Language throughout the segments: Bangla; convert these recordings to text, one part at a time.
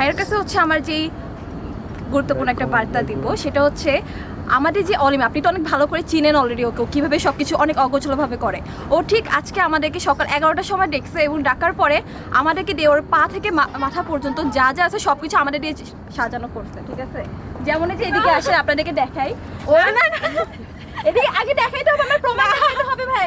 ভাইয়ের কাছে হচ্ছে আমার যেই গুরুত্বপূর্ণ একটা বার্তা দিব, সেটা হচ্ছে আমাদের যে অলিম, আপনি তো অনেক ভালো করে চিনেন অলরেডি ওকে কীভাবে সব কিছু অনেক অগোছলভাবে করে। ও ঠিক আজকে আমাদেরকে সকাল এগারোটার সময় ডেকছে এবং ডাকার পরে আমাদেরকে দিয়ে ওর পা থেকে মা- মাথা পর্যন্ত যা যা আছে সব কিছু আমাদের দিয়ে সাজানো করছে, ঠিক আছে? যেমন যে এদিকে আসে আপনাদেরকে দেখাই। ও না না এদিকে আগে দেখাইতে হবে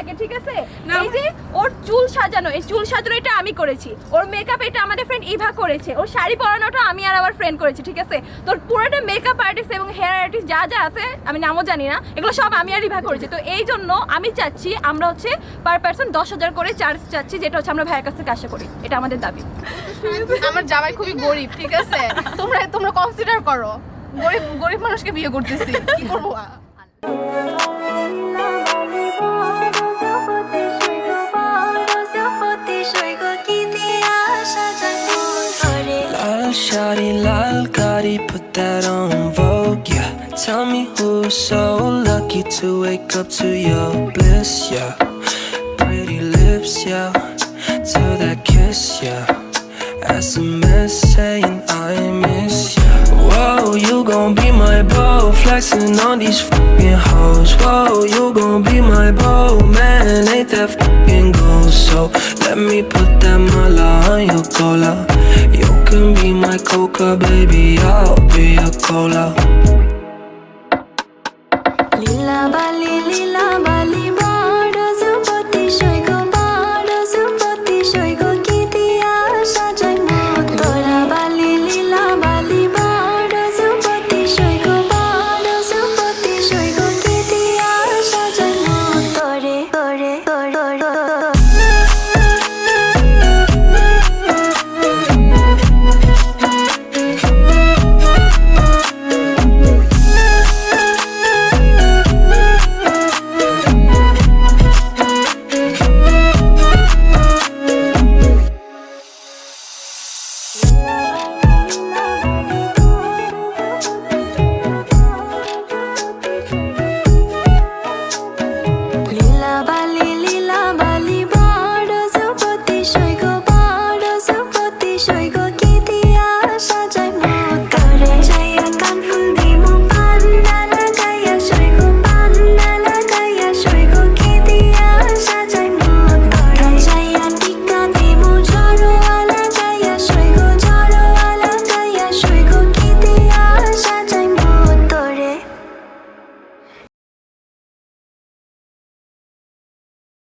ভাইয়াকে ঠিক আছে? এই যে ওর চুল সাজানো এই চুল সাজানো এটা আমি করেছি। ওর মেকআপ এটা আমাদের ফ্রেন্ড ইভা করেছে। ওর শাড়ি পরানোটা আমি আর আমার ফ্রেন্ড করেছি ঠিক আছে? তোর পুরোটা মেকআপ আর্টিস্ট এবং হেয়ার আর্টিস্ট যা যা আছে আমি নামও জানি না এগুলো সব আমি আর ইভা করেছি। তো এই জন্য আমি চাচ্ছি আমরা হচ্ছে পার পার্সন দশ হাজার করে চার্জ চাচ্ছি যেটা হচ্ছে আমরা ভাইয়ের কাছ থেকে আশা করি। এটা আমাদের দাবি। আমার জামাই খুবই গরিব ঠিক আছে? তোমরা তোমরা কনসিডার করো। গরিব গরিব মানুষকে বিয়ে করতেছি কি করব? Shawty, Gotti, put that on Vogue, yeah. Tell me who's so lucky to wake up to your bliss, yeah. Pretty lips, yeah. To that kiss, yeah. SMS saying I miss you. Whoa, you gon' be my beau, flexing on these fucking hoes. Whoa, you gon' be my beau, man, ain't that let me put that mala on your cola. You can be my coca, baby, I'll be your cola.